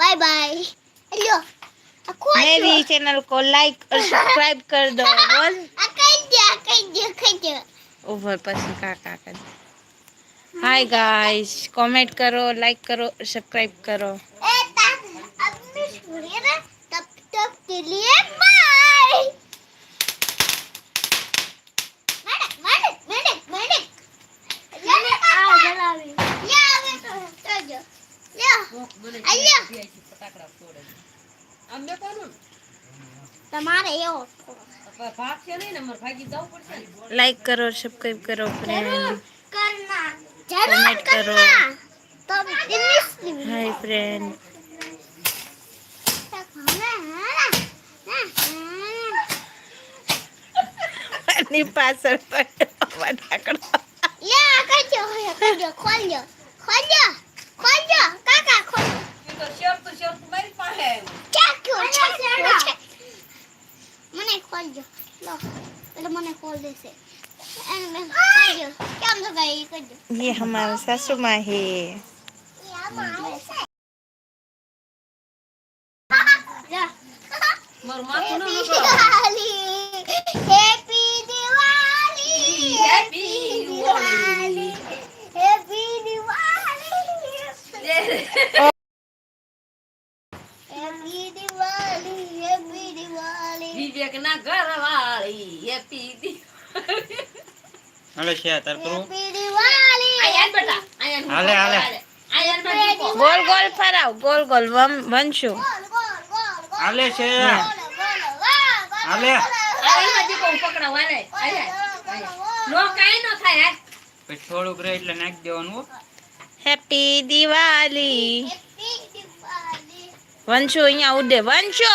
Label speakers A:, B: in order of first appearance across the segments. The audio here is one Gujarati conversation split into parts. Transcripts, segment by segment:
A: बाय बाय हेलो
B: मेरी चैनल को लाइक और सब्सक्राइब कर दो बोल
A: ओवर पसंद
B: का का कर हाय गाइस कमेंट करो लाइक करो और सब्सक्राइब करो
A: ए तब अब मिस हो रही तब तक के लिए
B: લાઈક કરો સબસ્ક્રાઇબ કરો
A: કમેન્ટ કરો.
B: હાય ફ્રેન્ડની પાછળ પડ્યો લે
A: આ કરજો કરજો ખોલ્યો ખોલ્યો. ખોલ્યો કાકા ખોલ્યો
C: ઈ તો શેરતું શેરતું મારી પાસે આવ્યું.
A: ચાક્યો ચાક્યો મને ખોલજો લો એટલે મને ખોલ દેશે અને મેં ખોલ્યો કેમ તો ગઈ કજો
B: ये हमारा सासू माँ है
D: છે
C: તરકરું
D: હાલે હાલે
A: ગોલ ગોલ ફરાવ ગોલ ગોલ વંશુ
D: હાલે
C: છે હાલે
D: થોડુંક રે એટલે નાખી દેવાનું
A: હેપી દિવાળી
B: વંશુ અહીંયા ઉડે વંશુ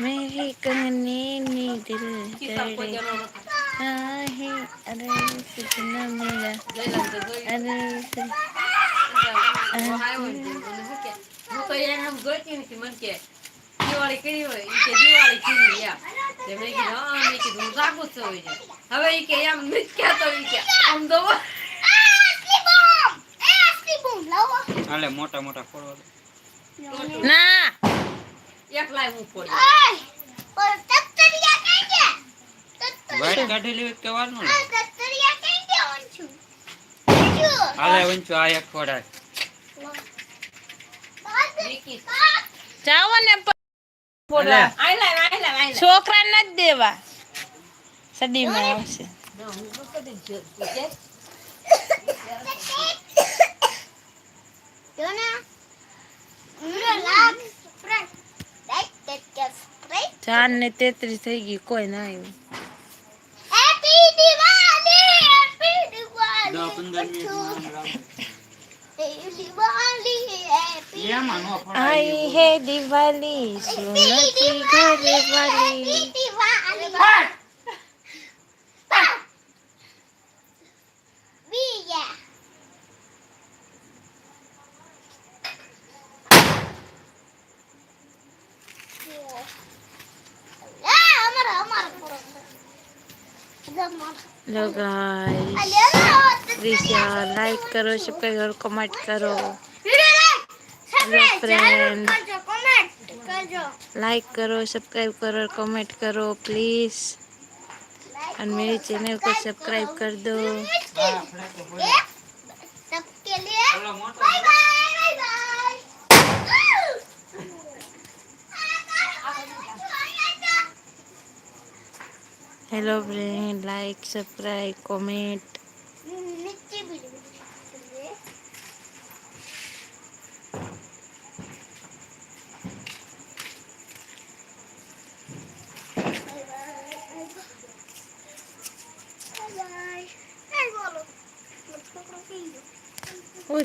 B: मेरे कहने ने दिल करे आहे अरे सजना मेरा अरे सजना
C: હું તો એને આમ જોઈતી નથી મને કે દિવાળી કરી હોય ઈ કે દિવાળી કરી એમ તે મેં કીધું હા મેં કીધું હું જાગું જ છું હોય છે. હવે ઈ કે એમ નથી કહેતો ઈ કે આમ જોવો
D: હાલે મોટા મોટા ફોડો
B: ના.
C: એકલાય હું ફોડી
D: વાઈટ કાઢી લેવી કે વારનું હાલે વંચુ આ એક ફોડાય.
B: જાઓ ને પ-
C: આઈ લાઈ આઈ લાઈ આઈ
B: છોકરા નથી દેવા. સડીમાં આવશે. ચાર ને તેત્રીસ થઈ ગઈ કોઈ ના આવ્યું
A: Happy Diwali! Happy Diwali!
B: Law guys please
A: યાર લાઈક
B: કરો સબસ્ક્રાઇબ
A: કરો કમેન્ટ
B: કરો. ફ્રેન્ડ લાઈક કરો સબસ્ક્રાઇબ કરો કમેન્ટ કરો પ્લીઝ અને
D: મેરી ચેનલ કો સબસ્ક્રાઇબ
A: કર દો hello
D: friend like
A: subscribe comment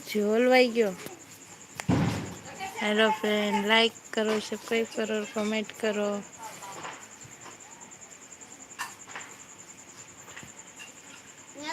A: झोल वाइयो
B: हेलो फ्रेंड लाइक करो सब्सक्राइब करो कमेंट करो।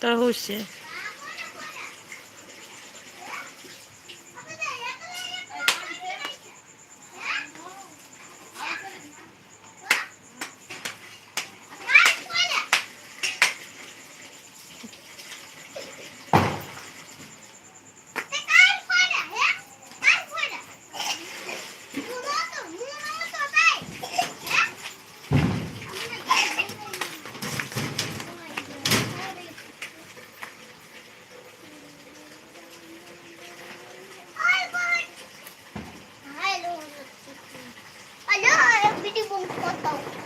A: Tahu. 方。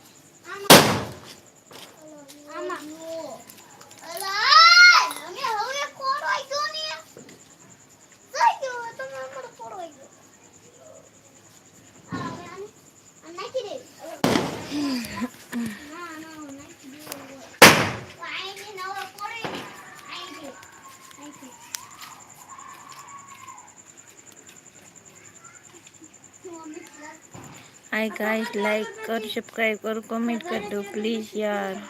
B: आई गाइस लाइक करो सब्सक्राइब करो कमेंट कर दो प्लीज़ यार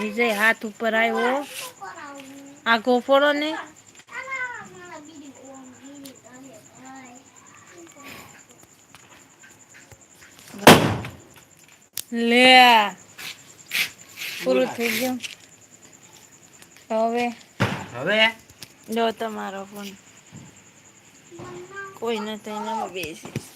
B: વિજય હાથ ઉપર આવ્યો. આ ગોફોડો ને? લે પૂરું થઈ ગયું. હવે?
D: હવે?
B: લો તમારો ફોન કોઈ નથી બેસી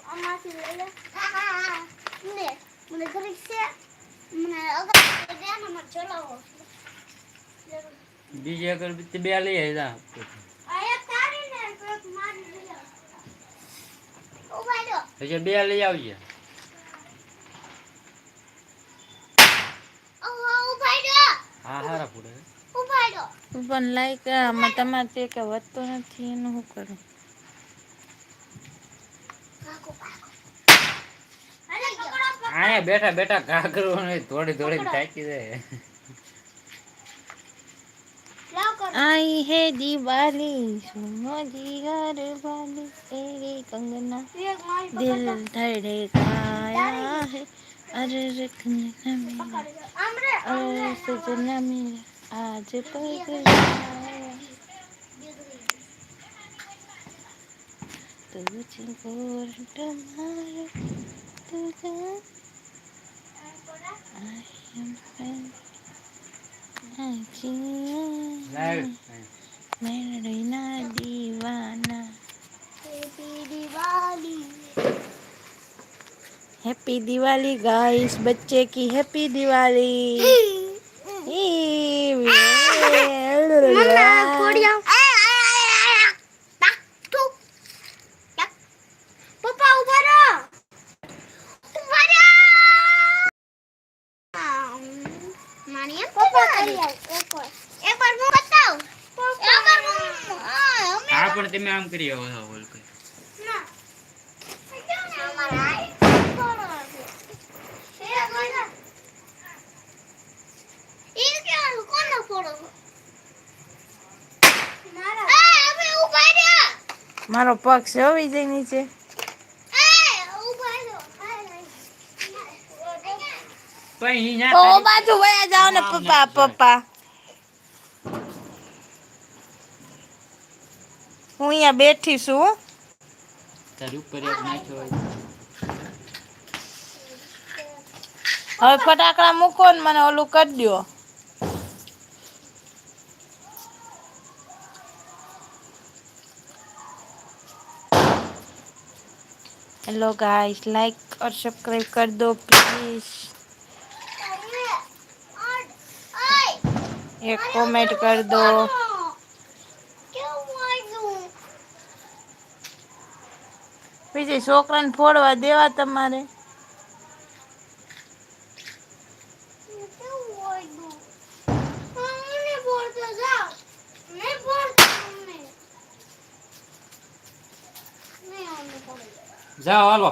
A: આમાંથી લઈ લે હા મને ઘરે છે મને અગર દે ને મને
D: બે લઈ આવી જા.
A: આયા તારી ને એક મારી લઈ આવ ઊભા રહ્યો
D: પછી બે લઈ આવજે. હા, હારા પૂરે
A: ઊભા
B: પણ લાઈક આમાં તમારે તે કે વધતો નથી, એનું શું કરું?
A: પકડો પકડો
D: અહીંયા બેઠા બેઠા ઘા કરવાનું હોય, થોડી થોડી થાકી જાય
A: લાવ કર
B: आई है दिवाली सुनो जी घर वाली तेरे कंगना
A: એક મારી
B: दिल धड़काया है अरे रखने न मिला
A: પકડ આમ રે
B: अरे सजना मिला आज पगलाया तुझको still? I am
A: fine. Diwali
B: happy Diwali guys बच्चे की हैप्पी दिवाली
D: તમે આમ કરી આવો છો બોલ કઈ.
A: ના અમારા આઈ ફોડો એ બોલા ઈ કે કોનો ફોડો મારા
B: પગ છે વિજય નીચે બાજુ વયા જાઓ ને પપ્પા પપ્પા હું અહીંયા બેઠી છું હો.
D: તારી ઉપર એક નાખ્યો હોય
B: હવે ફટાકડા મૂકો ને મને ઓલું કરી દો हेलो गाइस लाइक और सब्सक्राइब कर दो प्लीज एक कमेंट कर दो વિજય છોકરાને ફોડવા દેવા તમારે.
D: જાઓ હાલો.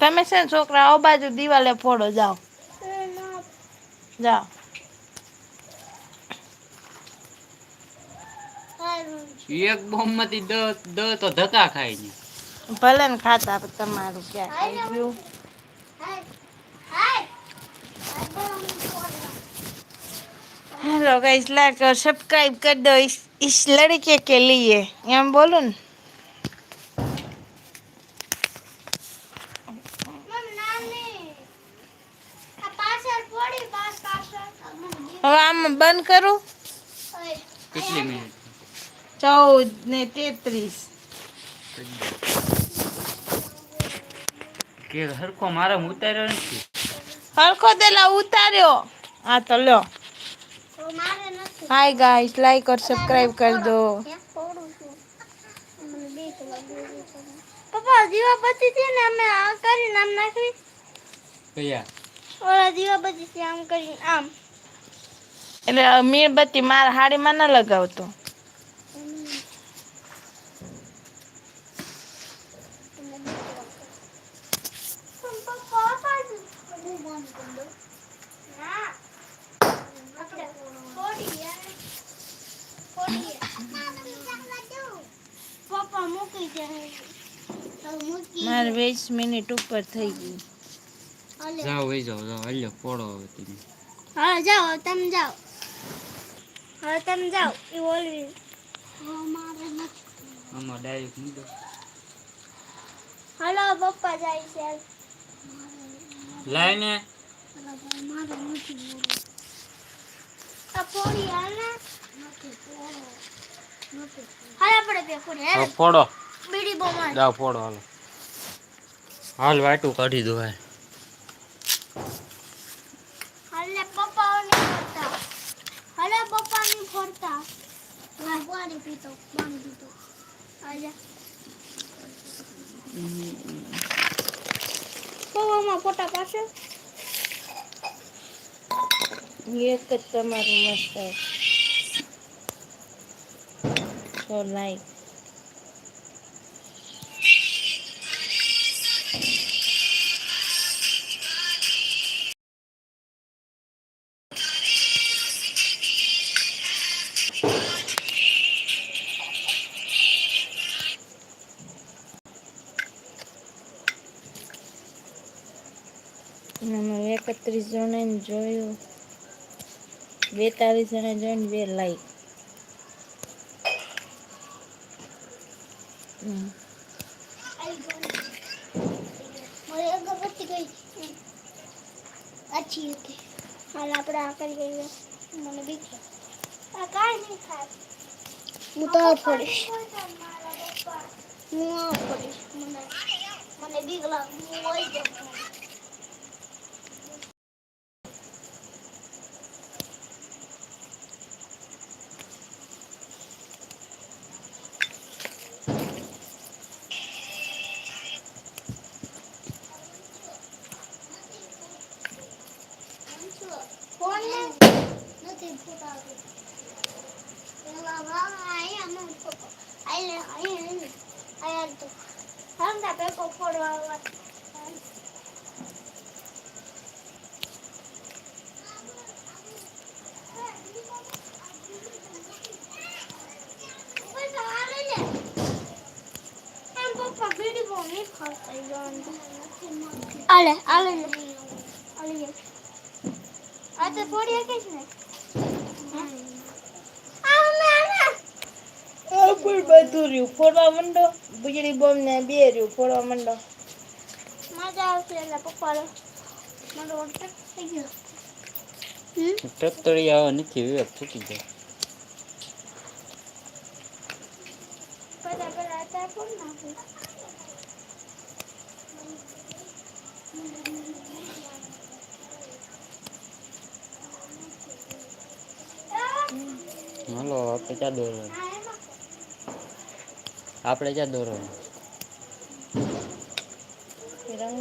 B: તમે છે ને છોકરા આ બાજુ દિવાલે ફોડો જાઓ. જાઓ.
D: એક બોમ્બ માંથી દ દ તો ધક્કા ખાય ને
B: ભલે ને ખાતા પણ તમારું ક્યાં થઈ ગયું हेलो गाइस लाइक और सब्सक्राइब कर दो इस इस लड़के के लिए एम बोलो ने હવે આમ બંધ કરું
D: કેટલી મિનિટ
B: ચૌદ ને તેત્રીસ.
D: કે હરખો મારા ઉતાર્યો નથી?
B: હરખો તેલા ઉતાર્યો. આ તો લો હાય ગાઈસ લાઈક ઓર સબસ્ક્રાઇબ કરી દો.
A: પપ્પા દીવાબત્તી છે ને અમે આ કરી નામ નાખી.
D: કયા?
A: ઓલા દીવાબત્તી છે આમ કરી આમ.
B: એટલે મીણબત્તી મારા હાડીમાં ન લગાવતો.
E: મૂકી
B: મારે વીસ મિનિટ ઉપર થઈ ગઈ.
D: જાઓ વહી જાઓ જાઓ. હાલ્યો ફોડો હવે તમે.
E: હા જાઓ તમે જાઓ. હા તમે જાઓ એ ઓલવી.
D: આમાં ડાયરેક્ટ મૂકો
E: હાલો પપ્પા જાય છે.
D: લાઈને
E: મારે નથી આ પોળી હાલે હાલ આપણે બે પોળી
D: હવે
E: હાલ
D: ફોડો
E: બીડી બોમાં
D: જાઓ ફોડો હાલો હાલ વાટું કાઢી દો હાલ
E: હાલે પપ્પા નહીં ફરતા હાલે પપ્પા નહીં ફરતા હા પાણી પીતો પાણી પીતો હાલે પપ્પામાં ફોટા પાસે
B: એક જ તમારું મસ્ત. સો લાઈક આમાં એકત્રીસ જણાને જોયું બેતાલીસ જણા જોઈને બે લાઈક હમ.
E: મારી અગરબત્તી ગઈ અચ્છી હતી હાલ આપણે આ કરી ગઈએ મને બીક લાગે. આ કાંઈ નહીં થાય હું તો આ ફરીશ હું આ ફરીશ મને મને બીક લાગે હું વહી ale. Ale આ મે આના
B: આ પણ બધું રહ્યું, ફોડવા માંડો? વીજળી બોમ્બ ને બે રહ્યું, ફોડવા માંડો?
E: મજા આવશે એટલે પપ્પા મારો ઓટક થઈ ગયો હમ
D: ટત્તરી આવે નથી વિવેક ફૂટી જાય
E: પેલા પેલા અત્યારે કોણ નાખું
D: હાલો આપણે ક્યાં દોરવાનું આપણે ક્યાં દોરવાનું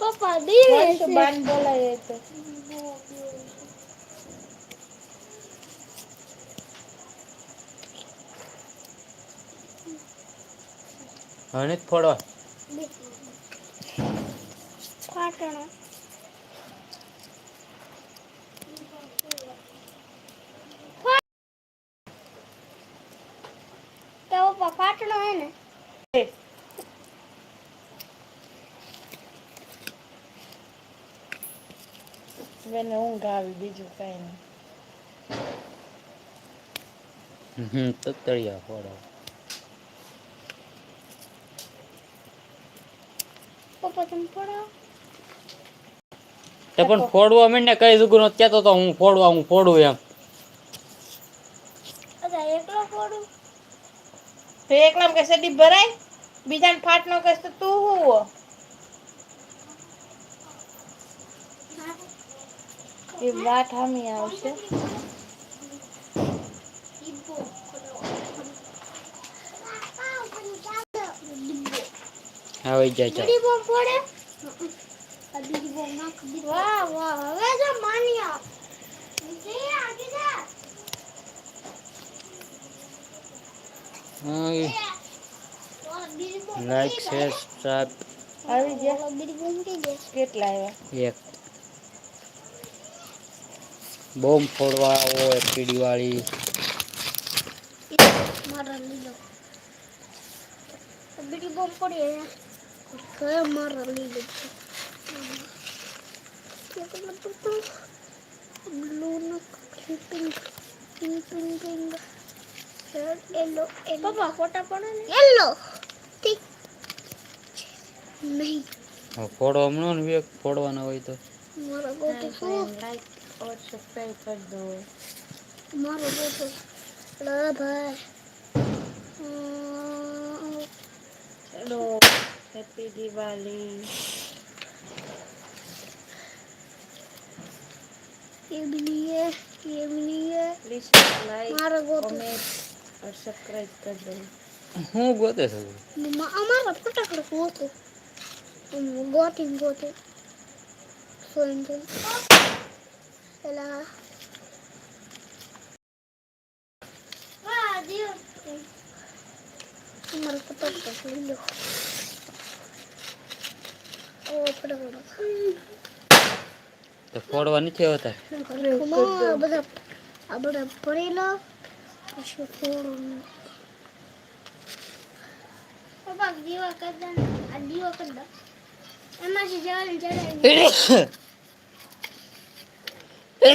E: પપ્પા દીવે
B: શું બાન બોલાય તો
D: હવે નથી ફોડવા
B: બેને ઊંઘ આવી બીજું કઈ નહીં
D: હમ તતરિયા ફોડવા
E: પપ્પા તમે ફોડો
D: તે પણ ફોડવા માંડને કઈ જગ્યા નો કહેતો તો હું ફોડવા હું ફોડું એમ
E: અચ્છા એકલો ફોડું
B: તો એકલામ કે સડી ભરાય બીજાને ફાટ નો કહેશ તો તું હું હો એ વાત હામી આવશે.
D: આવી જાય ચાલ
A: વાહ વાહ હવે જો માન્યા. જે આગે
D: લાઈક શેર સબસ્ક્રાઇબ
B: આવી ગયા. કેટલા આવ્યા?
D: એક. બોમ્બ ફોડવા આવો એપીડી વાળી.
A: બીડી બોમ્બ પડી કયા મારા લીલો બ્લુ નો pink pink pink pink red yellow પપ્પા ફોટા પડે ને? યલો ઠીક. નહીં.
D: ફોડો હમણાં ને ફોડવાના હોય તો.
A: મારા ગોટો શું?
B: લાઈક और सब्सक्राइब
A: कर दो। मारो तो हम्म,
B: चलो हैप्पी दिवाली।
A: ये भी नहीं है ये भी नहीं है।
B: प्लीज़ लाइक
A: मारो गो
B: कमेंट और
D: सब्सक्राइब कर दो।
A: हूँ गोते सब। हमारा पटाखड़ा गोते गोते गोते सोएँगे। પેલા મારો પતંગ પકડી લો
D: તો ફોડવા નથી આવતા?
A: બધા આપણે પડી લો પછી ફોડો દીવા કરી દીવા કરી દે એમાં જવાનું એ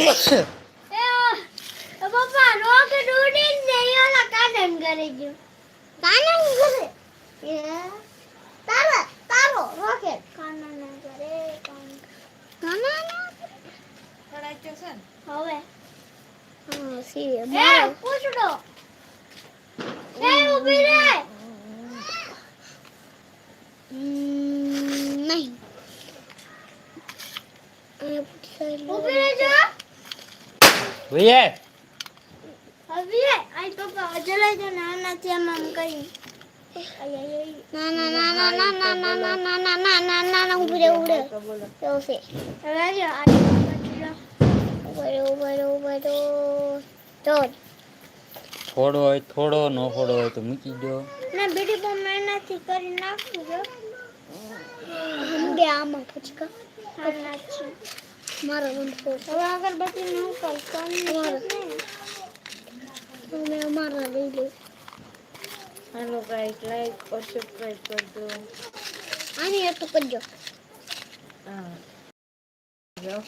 A: પપ્પા રોકેટ ઉડીને નહીં ઓલા કરે ગયો હવે હા સી મારો પૂછડો નહીં રે હવે આઈ પપ્પા જલાઈ જો નાનાથી આમ આમ કરી ના ના ના ના ના ના ના ના ના ના ના ના ના ના ઊભી રે
B: તો
A: એવું છે હવે જો આ ઉભરે ઉભરે ઊભો રે તો
D: થોડો હોય થોડો ન ફોડો હોય તો મૂકી દો
A: ના બીડી પણ એનાથી કરી નાખું જો આમાં પૂછકા મારો તો હવે અગરબત્તી નું કર કમ તમે અમારા લઈ લે
B: હેલો ગાઈસ લાઈક ઓર સબસ્ક્રાઇબ કરી દો
A: આની એટલું કરજો.
B: હા.